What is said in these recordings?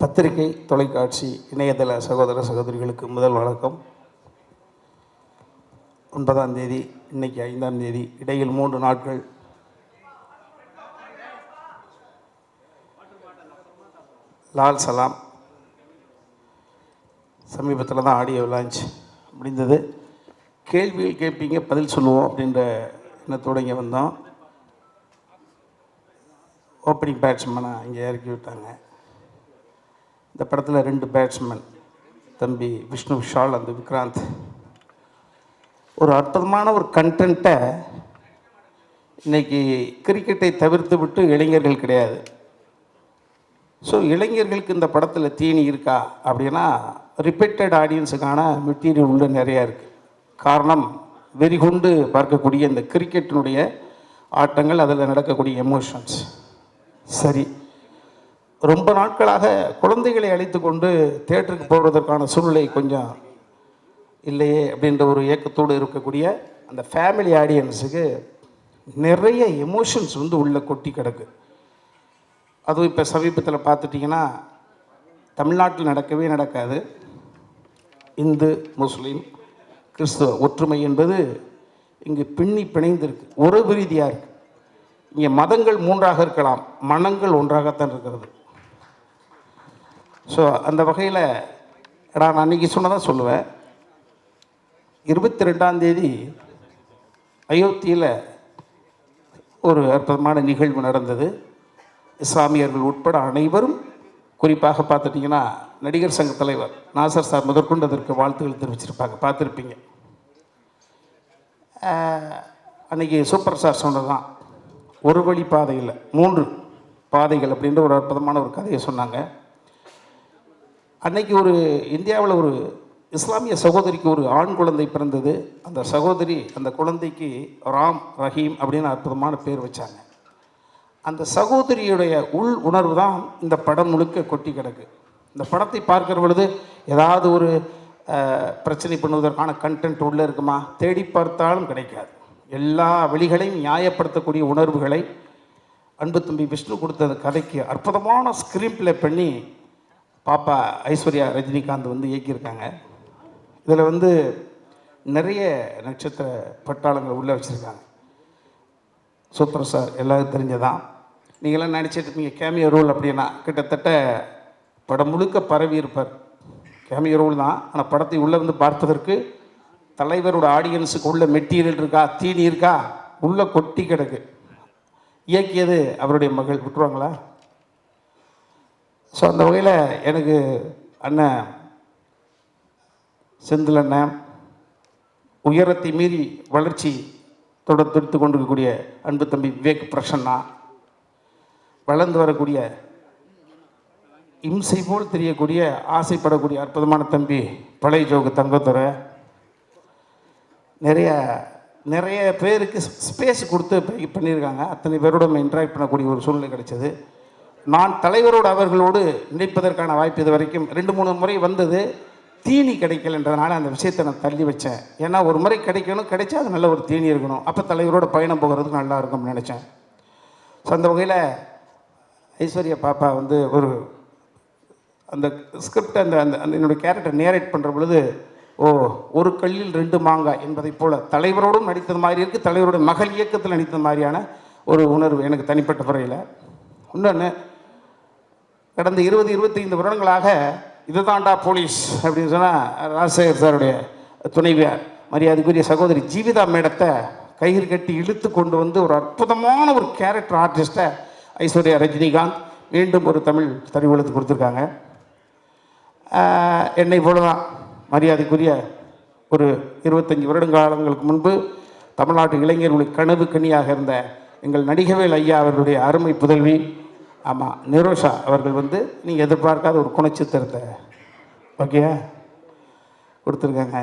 பத்திரிகை தொலைக்காட்சி இணையதள சகோதர சகோதரிகளுக்கு முதல் வணக்கம். ஒன்பதாம் தேதி இன்னைக்கு ஐந்தாம் தேதி இடையில் மூன்று நாட்கள். லால் சலாம். சமீபத்தில் தான் ஆடியோ லான்ச் முடிந்தது. கேள்விகள் கேட்பீங்க பதில் சொல்லுவோம் அப்படின்ற எண்ணத்தோடு இங்கே வந்தோம். ஓப்பனிங் பேட்ஸ்மேனை இங்கே இறக்கி விட்டாங்க. இந்த படத்தில் ரெண்டு பேட்ஸ்மேன் தம்பி விஷ்ணு விஷால் அந்த விக்ராந்த். ஒரு அற்புதமான ஒரு கண்டென்ட்டை இன்றைக்கி கிரிக்கெட்டை தவிர்த்து விட்டு இளைஞர்கள் கிடையாது. ஸோ இளைஞர்களுக்கு இந்த படத்தில் தீனி இருக்கா அப்படின்னா ரிப்பீட்டட் ஆடியன்ஸுக்கான மெட்டீரியல் உள்ள நிறையா இருக்குது காரணம் வெறிகொண்டு பார்க்கக்கூடிய இந்த கிரிக்கெட்டினுடைய ஆட்டங்கள் அதில் நடக்கக்கூடிய எமோஷன்ஸ் சரி. ரொம்ப நாட்களாக குழந்தைகளை அழைத்து கொண்டு தேட்டருக்கு போவதற்கான சூழ்நிலை கொஞ்சம் இல்லையே அப்படின்ற ஒரு இயக்கத்தோடு இருக்கக்கூடிய அந்த ஃபேமிலி ஆடியன்ஸுக்கு நிறைய எமோஷன்ஸ் வந்து உள்ள கொட்டி கிடக்கு. அதுவும் இப்போ சமீபத்தில் பார்த்துட்டிங்கன்னா தமிழ்நாட்டில் நடக்கவே நடக்காது. இந்து முஸ்லீம் கிறிஸ்துவ ஒற்றுமை என்பது இங்கு பின்னி பிணைந்திருக்கு. உறவு ரீதியாக இருக்குது இங்கே மதங்கள் மூன்றாக இருக்கலாம். மனங்கள் ஒன்றாகத்தான் இருக்கிறது. ஸோ அந்த வகையில் நான் அன்றைக்கி சொன்னதான் சொல்லுவேன். இருபத்தி ரெண்டாம் தேதி அயோத்தியில் ஒரு அற்புதமான நிகழ்வு நடந்தது. இஸ்லாமியர்கள் உட்பட அனைவரும் குறிப்பாக பார்த்துட்டிங்கன்னா நடிகர் சங்க தலைவர் நாசர் சார் முதற்கொண்டு அதற்கு வாழ்த்துக்கள் தெரிவிச்சிருப்பாங்க. பார்த்துருப்பீங்க. அன்றைக்கி சூப்பர் ஸ்டார் சொன்னது தான் ஒரு வழி பாதையில் மூன்று பாதைகள் அப்படின்ற ஒரு அற்புதமான ஒரு கதையை சொன்னாங்க. அன்னைக்கு ஒரு இந்தியாவில் ஒரு இஸ்லாமிய சகோதரிக்கு ஒரு ஆண் குழந்தை பிறந்தது. அந்த சகோதரி அந்த குழந்தைக்கு ராம் ரஹீம் அப்படின்னு அற்புதமான பேர் வச்சாங்க. அந்த சகோதரியுடைய உள் உணர்வு தான் இந்த படம் முழுக்க கொட்டி கிடக்கு. இந்த படத்தை பார்க்கிற பொழுது ஏதாவது ஒரு பிரச்சனை பண்ணுவதற்கான கண்டென்ட் உள்ளே இருக்குமா? தேடி பார்த்தாலும் கிடைக்காது. எல்லா வழிகளையும் நியாயப்படுத்தக்கூடிய உணர்வுகளை அன்பு தம்பி விஷ்ணு கொடுத்த அந்த கதைக்கு அற்புதமான ஸ்க்ரீன் ப்ளே பண்ணி பாப்பா ஐஸ்வர்யா ரஜினிகாந்த் வந்து இயக்கியிருக்காங்க. இதில் வந்து நிறைய நட்சத்திர பட்டாளங்களை உள்ளே வச்சுருக்காங்க. சூப்பர் சார் எல்லாருக்கும் தெரிஞ்சதான் நீங்களாம் நினச்சிட்டு இருப்பீங்க கேமியோ ரோல் அப்படின்னா கிட்டத்தட்ட படம் முழுக்க பரவி இருப்பார். கேமியோ ரோல் தான் ஆனால் படத்தை உள்ளே வந்து பார்ப்பதற்கு தலைவரோட ஆடியன்ஸுக்கு உள்ள மெட்டீரியல் இருக்கா தீனி இருக்கா உள்ளே கொட்டி கிடக்கு. இயக்கியது அவருடைய மகள் விட்டுருவாங்களா? ஸோ அந்த வகையில் எனக்கு அண்ணன் செந்தில் அண்ணன் உயரத்தை மீறி வளர்ச்சி தொடர்ந்து கொண்டிருக்கக்கூடிய அன்பு தம்பி விவேக் பிரசன்னா வளர்ந்து வரக்கூடிய இம்சை போல் தெரியக்கூடிய ஆசைப்படக்கூடிய அற்புதமான தம்பி பழைய ஜோகு தங்கத்துறை நிறைய நிறைய பேருக்கு ஸ்பேஸ் கொடுத்து பண்ணியிருக்காங்க. அத்தனை பேரோட இன்ட்ராக்ட் பண்ணக்கூடிய ஒரு சூழ்நிலை கிடைச்சது. நான் தலைவரோடு அவர்களோடு நினைப்பதற்கான வாய்ப்பு இது வரைக்கும் ரெண்டு மூணு முறை வந்தது. தீனி கிடைக்கலன்றதுனால அந்த விஷயத்தை நான் தள்ளி வச்சேன். ஏன்னா ஒரு முறை கிடைக்கணும் கிடைச்சா அது நல்ல ஒரு தீனி இருக்கணும். அப்போ தலைவரோட பயணம் போகிறதுக்கு நல்லா இருக்கும்னு நினச்சேன். ஸோ அந்த வகையில் ஐஸ்வர்யா பாப்பா வந்து ஒரு அந்த ஸ்கிரிப்டை அந்த அந்த அந்த என்னுடைய கேரக்டர் நேரேட் பண்ணுற பொழுது ஓ ஒரு கல்லில் ரெண்டு மாங்காய் என்பதைப் போல் தலைவரோடும் நடித்தது மாதிரி இருக்குது தலைவருடைய மகள் இயக்கத்தில் நடித்தது மாதிரியான ஒரு உணர்வு எனக்கு தனிப்பட்ட முறையில். இன்னொன்று கடந்த இருபது இருபத்தைந்து வருடங்களாக இதுதான்டா போலீஸ் அப்படின்னு சொன்னால் ராஜசேகர் சாருடைய துணைவியார் மரியாதைக்குரிய சகோதரி ஜீவிதா மேடத்தை கயிறு கட்டி இழுத்து கொண்டு வந்து ஒரு அற்புதமான ஒரு கேரக்டர் ஆர்டிஸ்ட்டை ஐஸ்வர்யா ரஜினிகாந்த் மீண்டும் ஒரு தமிழ் தனிவுலத்து கொடுத்துருக்காங்க. என்னை போல தான் மரியாதைக்குரிய ஒரு இருபத்தஞ்சி வருடங்காலங்களுக்கு முன்பு தமிழ்நாட்டு இளைஞர்களுடைய கனவு கனியாக இருந்த எங்கள் நடிகவேல் ஐயா அவர்களுடைய அருமை புதல்வி ஆமாம் நிரோஷா அவர்கள் வந்து நீங்கள் எதிர்பார்க்காத ஒரு குணச்சித்திரத்தை. ஓகே கொடுத்துருக்காங்க.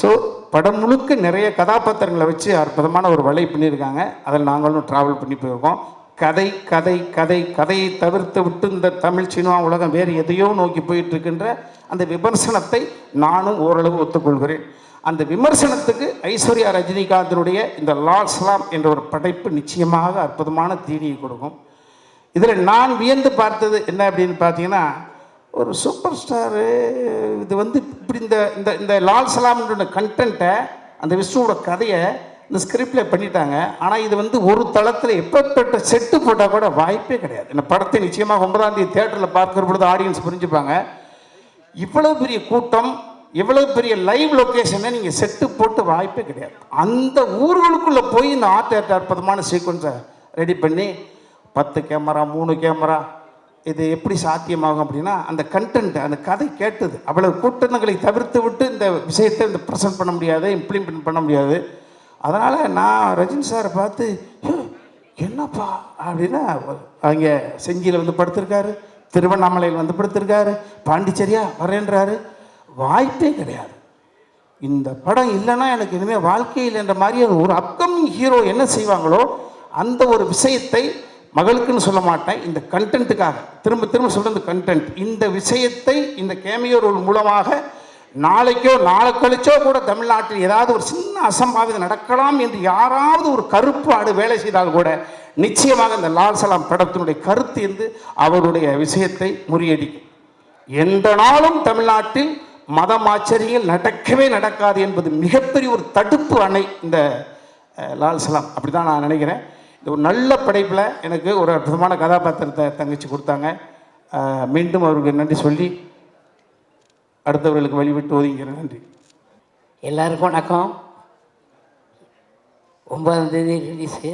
ஸோ படம் முழுக்க நிறைய கதாபாத்திரங்களை வச்சு அற்புதமான ஒரு வலை பண்ணியிருக்காங்க. அதில் நாங்களும் ட்ராவல் பண்ணி போயிருக்கோம். கதை கதை கதை கதையை தவிர்த்து விட்டு இந்த தமிழ் சினிமா உலகம் வேறு எதையோ நோக்கி போயிட்டுருக்கின்ற அந்த விமர்சனத்தை நானும் ஓரளவு ஒத்துக்கொள்கிறேன். அந்த விமர்சனத்துக்கு ஐஸ்வர்யா ரஜினிகாந்தினுடைய இந்த லால் சலாம் என்ற ஒரு படைப்பு நிச்சயமாக அற்புதமான தீனியை கொடுக்கும். இதில் நான் வியந்து பார்த்தது என்ன அப்படின்னு பார்த்தீங்கன்னா ஒரு சூப்பர் ஸ்டாரு இது வந்து இப்படி இந்த இந்த இந்த லால் சலாம்ன்ற கண்டென்ட்டை அந்த விஷ்ணுவோட கதையை இந்த ஸ்கிரிப்டில் பண்ணிட்டாங்க. ஆனால் இது வந்து ஒரு தளத்தில் எப்பப்பட்ட செட்டு போட்டால் கூட வாய்ப்பே கிடையாது. இந்த படத்தை நிச்சயமாக ஒன்பதாம் தேதி தேட்டரில் பார்க்குற பொழுது ஆடியன்ஸ் புரிஞ்சுப்பாங்க. இவ்வளோ பெரிய கூட்டம் எவ்வளோ பெரிய லைவ் லொக்கேஷனை நீங்கள் செட்டு போட்டு வாய்ப்பே கிடையாது. அந்த ஊர்களுக்குள்ளே போய் இந்த ஆர்ட் அற்புதமான சீக்வன்ஸை ரெடி பண்ணி பத்து கேமரா மூணு கேமரா இது எப்படி சாத்தியமாகும் அப்படின்னா அந்த கண்டென்ட் அந்த கதை கேட்டது அவ்வளவு கூட்டங்களை தவிர்த்து விட்டு இந்த விஷயத்தை இந்த ப்ரெசென்ட் பண்ண முடியாது இம்ப்ளிமெண்ட் பண்ண முடியாது. அதனால் நான் ரஜினி சாரை பார்த்து என்னப்பா? அப்படின்னா அங்கே செஞ்சியில் வந்து படுத்திருக்காரு திருவண்ணாமலையில் வந்து படுத்திருக்காரு பாண்டிச்சேரியா வரேன்றாரு. வாய்ப்பே கிடையாது. இந்த படம் இல்லைன்னா எனக்கு இனிமேல் வாழ்க்கை இல்லைன்ற மாதிரி ஒரு அப்கமிங் ஹீரோ என்ன செய்வாங்களோ அந்த ஒரு விஷயத்தை மகளுக்குன்னு சொல்ல மாட்டேன். இந்த கண்டென்ட்டுக்காக திரும்ப திரும்ப சொல்றது கண்டென்ட் இந்த விஷயத்தை இந்த கேமியோ ரோல் மூலமாக நாளைக்கோ நாளை கழிச்சோ கூட தமிழ்நாட்டில் ஏதாவது ஒரு சின்ன அசம்பாவிதம் நடக்கலாம் என்று யாராவது ஒரு கருப்பு ஆடு வேலை செய்தால் கூட நிச்சயமாக இந்த லால் சலாம் படத்தினுடைய கருத்து என்று அவருடைய விஷயத்தை முறியடிக்கும். எந்த நாளும் தமிழ்நாட்டில் மதம் ஆச்சரியங்கள் நடக்கவே நடக்காது என்பது மிகப்பெரிய ஒரு தடுப்பு அணை இந்த லால் சலாம். அப்படி தான் நான் நினைக்கிறேன். இந்த ஒரு நல்ல படைப்பில் எனக்கு ஒரு அற்புதமான கதாபாத்திரத்தை தங்கச்சி கொடுத்தாங்க. மீண்டும் அவருக்கு நன்றி சொல்லி அடுத்தவர்களுக்கு வழிவிட்டு ஒதுங்கிறேன் நன்றி. எல்லாருக்கும் வணக்கம். ஒன்பதாம் தேதி ரிலீஸு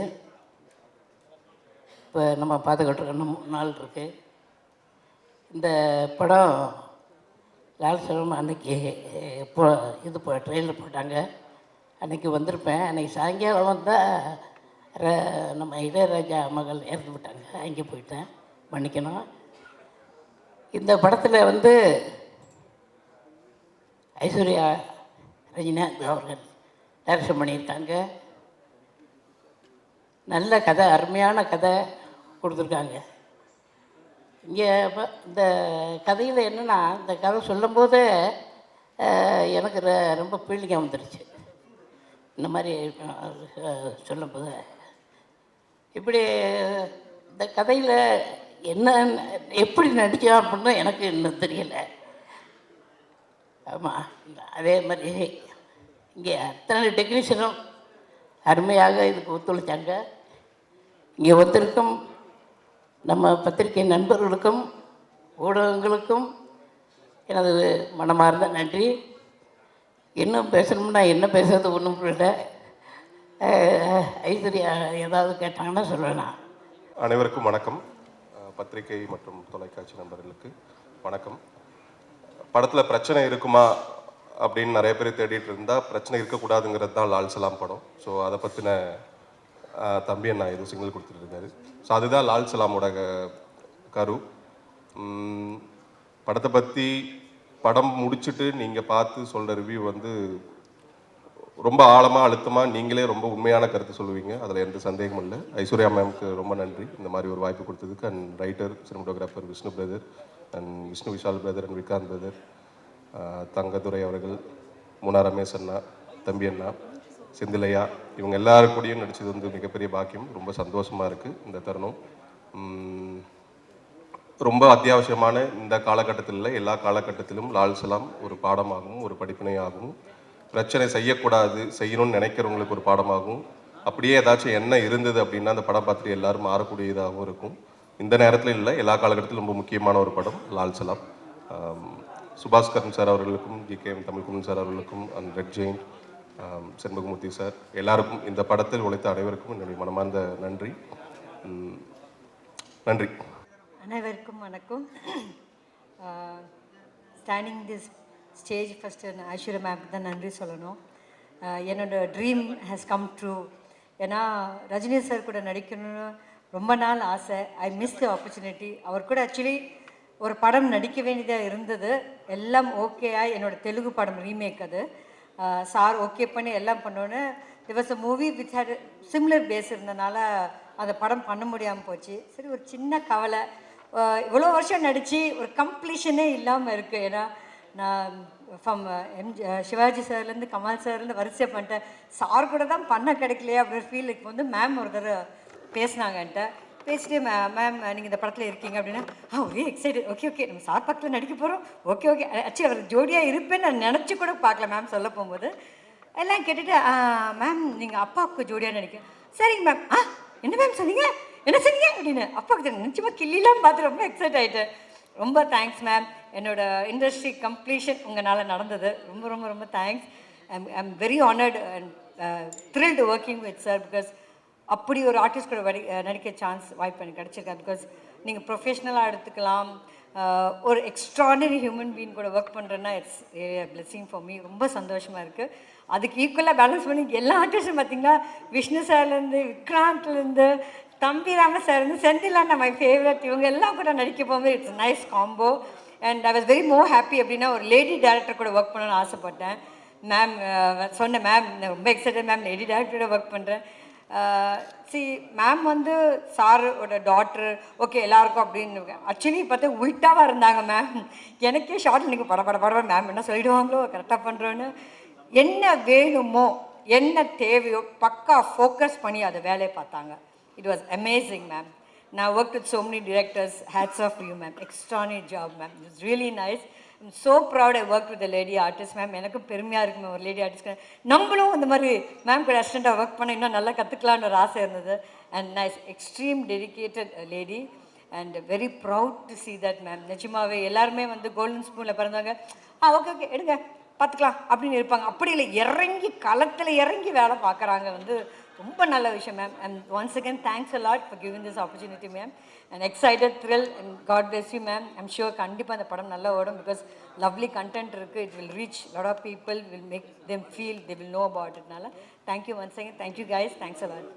இப்போ நம்ம பார்த்துக்கிட்டு இருக்க இன்னும் மூணு நாள் இருக்கு. இந்த படம் லால் அன்னைக்கு இப்போ இது ட்ரெயிலில் போட்டாங்க. அன்னைக்கு வந்திருப்பேன். அன்னைக்கு சாயங்காலம் வந்தால் ர நம்ம இளையராஜா மகள் இறந்து விட்டாங்க. அங்கே போயிட்டேன். மன்னிக்கணும். இந்த படத்தில் வந்து ஐஸ்வர்யா ரஜினிகாந்த் அவர்கள் டைரக்ஷன் பண்ணியிருக்காங்க. நல்ல கதை அருமையான கதை கொடுத்துருக்காங்க. இங்கே இந்த கதையில் என்னென்னா இந்த கதை சொல்லும்போது எனக்கு ர- ரொம்ப ஃபீலிங்காக வந்துருச்சு. இந்த மாதிரி சொல்லும்போது. இப்படி இந்த கதையில் என்ன எப்படி நடித்தோம் அப்படின்னு எனக்கு இன்னும் தெரியலை. ஆமாம் அதே மாதிரி இங்கே அத்தனை டெக்னீஷியனும் அருமையாக இதுக்கு ஒத்துழைச்சாங்க. இங்கே வந்திருக்கும் நம்ம பத்திரிகை நண்பர்களுக்கும் ஊடகங்களுக்கும் எனது மனமார்ந்த நன்றி. இன்னும் பேசணும்னா என்ன பேசுறது ஒன்றும் புரியல. ஐஸ்வர்யா ஏதாவது கேட்டாங்கன்னா சொல்லலாம் அனைவருக்கும் வணக்கம். பத்திரிகை மற்றும் தொலைக்காட்சி நண்பர்களுக்கு வணக்கம். படத்தில் பிரச்சனை இருக்குமா அப்படின்னு நிறைய பேர் தேடிட்டு இருந்தால் பிரச்சனை இருக்கக்கூடாதுங்கிறது தான் லால் சலாம் படம். ஸோ அதை பற்றின தம்பி நான் எதுவும் சிக்னல் கொடுத்துட்டு இருந்தார் ஸோ அதுதான் லால் சலாமோட க- கரு படத்தை பற்றி படம் முடிச்சுட்டு நீங்கள் பார்த்து சொல்கிற ரிவ்யூ வந்து ரொம்ப ஆழமாக அழுத்தமாக நீங்களே ரொம்ப உண்மையான கருத்து சொல்லுவீங்க. அதில் எந்த சந்தேகமும் இல்லை. ஐஸ்வர்யா மேம்க்கு ரொம்ப நன்றி. இந்த மாதிரி ஒரு வாய்ப்பு கொடுத்ததுக்கு. And writer cinematographer Vishnu brother and Vishnu Vishal brother and Vikanth brother Thangadurai அவர்கள் முனா ரமேஷ் அண்ணா தம்பி அண்ணா செந்திலையா இவங்க எல்லாரு கூடயும் வந்து மிகப்பெரிய பாக்கியம். ரொம்ப சந்தோஷமாக இருக்குது இந்த தருணம். ரொம்ப அத்தியாவசியமான இந்த காலகட்டத்தில் இல்லை எல்லா காலகட்டத்திலும் லால் சலாம் ஒரு பாடமாகவும் ஒரு படிப்பினையாகவும் பிரச்சனை செய்யக்கூடாது செய்யணும்னு நினைக்கிறவங்களுக்கு ஒரு பாடமாகும். அப்படியே ஏதாச்சும் என்ன இருந்தது அப்படின்னா அந்த படம் பார்த்துட்டு எல்லாரும் மாறக்கூடியதாகவும் இருக்கும். இந்த நேரத்தில் இல்லை எல்லா காலகட்டத்திலும் ரொம்ப முக்கியமான ஒரு படம் லால் சலாம். சுபாஸ்கரன் சார் அவர்களுக்கும் G K M Tamilkuman sir அவர்களுக்கும் அண்ட் ரெட் ஜெயின் ஆம், செண்பகமூர்த்தி சார் எல்லாருக்கும் இந்த படத்தில் உழைத்த அனைவருக்கும் என்னுடைய மனமார்ந்த நன்றி. நன்றி. அனைவருக்கும் வணக்கம். Standing this stage first Aishwarya மேம்க்கு தான் நன்றி சொல்லணும். என்னோடய ட்ரீம் ஹேஸ் கம் ட்ரூ ஏன்னா ரஜினி சார் கூட நடிக்கணும்னு ரொம்ப நாள் ஆசை. ஐ மிஸ் தி ஆப்பர்ச்சுனிட்டி அவர் கூட ஆக்சுவலி ஒரு படம் நடிக்க வேண்டியதாக இருந்தது. எல்லாம் ஓகேயா என்னோட தெலுங்கு படம் ரீமேக் அது. சார் ஓகே பண்ணி எல்லாம் பண்ணோன்னு திவச movie with had similar base இருந்தனால அந்த படம் பண்ண முடியாமல் போச்சு. சரி ஒரு சின்ன கவலை. இவ்வளோ வருஷம் நடித்து ஒரு கம்ப்ளீஷனே இல்லாமல் இருக்குது ஏன்னா நான் ஃப்ரம் எம் uh, சிவாஜி சார்லேருந்து uh, கமல் சார்லேருந்து வரிசையை பண்ணிட்டேன். சார் கூட தான் பண்ண கிடைக்கலையே அப்படின்ற ஃபீல் இப்போ வந்து மேம் ஒரு தடவை பேசினாங்கன்ட்டு பேசிட்டு பேசிட்டு மேம் நீங்கள் இந்த படத்தில் இருக்கீங்க அப்படின்னா ஆ ஒரே எக்ஸைட்டட் ஓகே ஓகே நம்ம சார் பக்கத்தில் நடிக்க போகிறோம் ஓகே ஓகே ஆக்சுவலி அவர் ஜோடியாக இருப்பேன்னு நான் நினச்சி கூட பார்க்கல மேம் சொல்ல போகும்போது. எல்லாம் கேட்டுட்டு மேம் நீங்கள் அப்பாவுக்கு ஜோடியாக நடிக்க சரிங்க மேம் ஆ என்ன மேம் சொன்னீங்க? என்ன சொன்னீங்க? அப்படின்னு. அப்பாவுக்கு நிச்சயமாக கிள்ளிலாம் பார்த்து ரொம்ப எக்ஸைட் ஆகிட்டேன் ரொம்ப தேங்க்ஸ் மேம் என்னோட இண்டஸ்ட்ரி கம்ப்ளீஷன் உங்களால் நடந்தது. ரொம்ப ரொம்ப ரொம்ப thanks I'm I'm very honoured and thrilled working with sir because அப்படி ஒரு ஆர்டிஸ்ட் கூட வடி நடிக்க சான்ஸ் வாய்ப்பு எனக்கு கிடச்சிருக்கா. பிகாஸ் நீங்கள் ப்ரொஃபஷ்னலாக எடுத்துக்கலாம். ஒரு எக்ஸ்ட்ராடனரி ஹியூமன் பீங் கூட ஒர்க் பண்ணுறேன்னா இட்ஸ் பிளெஸிங் ஃபார் மீ ரொம்ப சந்தோஷமாக இருக்குது அதுக்கு ஈக்குவலாக பேலன்ஸ் பண்ணி எல்லா ஆர்டிஸ்டும் பார்த்தீங்கன்னா விஷ்ணு சார்லேருந்து விக்ராந்த்லேருந்து தம்பி ராம சார்லேருந்து செந்திலான மை ஃபேவரட் இவங்க எல்லாம் கூட நடிக்க போகும்போது it's nice combo and I was very more happy அப்படின்னா ஒரு லேடி டேரக்டர் கூட ஒர்க் பண்ணணும்னு ஆசைப்பட்டேன். மேம் சொன்னேன் மேம் ரொம்ப எக்ஸைட்டட் மேம் லேடி டேரக்டரோட ஒர்க் பண்ணுறேன் சி மேம் வந்து சாரோட டாட்ரு ஓகே எல்லாருக்கும் அப்படின்னு ஆக்சுவலி பார்த்தா உல்ட்டாவாக இருந்தாங்க மேம் எனக்கே ஷார்ட்டில் நீங்கள் பட பட பட மேம் என்ன சொல்லிடுவாங்களோ கரெக்டாக பண்ணுறோன்னு என்ன வேணுமோ என்ன தேவையோ பக்கா ஃபோக்கஸ் பண்ணி அதை வேலையை பார்த்தாங்க. இட் வாஸ் அமேசிங் மேம் நான் work with so many directors. Hats off to you ma'am extraordinary job ma'am it's really nice I'm so proud I work with lady artist ma'am எனக்கும் பெருமையாக இருக்கு மேம் ஒரு lady artist நம்மளும் இந்த மாதிரி ma'am கூட அசிஸ்டண்ட்டாக ஒர்க் பண்ண இன்னும் நல்லா கற்றுக்கலான்னு ஒரு ஆசை இருந்தது. And nice extreme dedicated lady and very proud to see that ma'am நிஜமாவே எல்லாருமே வந்து கோல்டன் ஸ்பூனில் பிறந்தவங்க. ஆ ஓகே ஓகே எடுங்க. பார்த்துக்கலாம் அப்படின்னு இருப்பாங்க. அப்படி இல்லை இறங்கி களத்தில் இறங்கி வேலை பார்க்குறாங்க வந்து ரொம்ப நல்ல விஷயம் ma'am and once again thanks a lot for giving this opportunity ma'am and excited thrill and God bless you ma'am I'm sure கண்டிப்பாக அந்த படம் நல்லா ஓடும் பிகாஸ் லவ்லி கண்டென்ட் இருக்குது it will reach lot of people will make them feel they will know about இட்னால thank you once again thank you guys thanks a lot